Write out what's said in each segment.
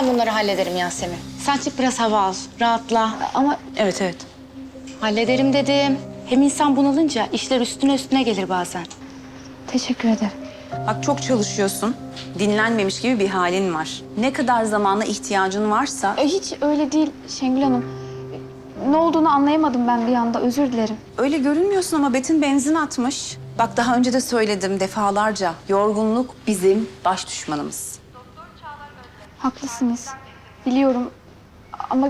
Ben bunları hallederim Yasemin. Sen çık biraz hava al, rahatla. Ama Evet evet. Hallederim dedim. Hem insan bunalınca işler üstüne üstüne gelir bazen. teşekkür ederim. Bak çok çalışıyorsun. Dinlenmemiş gibi bir halin var. Ne kadar zamana ihtiyacın varsa E, Hiç öyle değil Şengül Hanım. Ne olduğunu anlayamadım ben bir anda. Özür dilerim. öyle görünmüyorsun ama Betin benzin atmış. Bak daha önce de söyledim defalarca. Yorgunluk bizim baş düşmanımız. Haklısınız. Biliyorum. Ama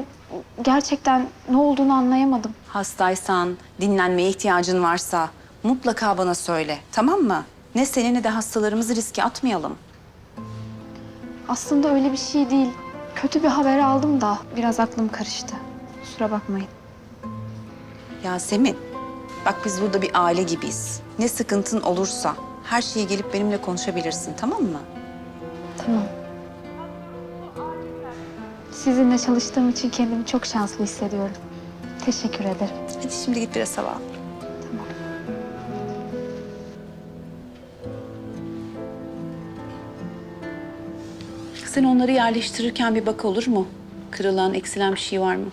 gerçekten ne olduğunu anlayamadım. Hastaysan, dinlenmeye ihtiyacın varsa mutlaka bana söyle. Tamam mı? Ne seni ne de hastalarımızı riske atmayalım. Aslında öyle bir şey değil. Kötü bir haber aldım da biraz aklım karıştı. Kusura bakmayın. Yasemin, bak biz burada bir aile gibiyiz. Ne sıkıntın olursa her şeyi gelip benimle konuşabilirsin tamam mı? Tamam. Sizinle çalıştığım için kendimi çok şanslı hissediyorum. Teşekkür ederim. Hadi şimdi git biraz hava al. Tamam. Sen onları yerleştirirken bir bak olur mu? Kırılan, eksilen bir şey var mı?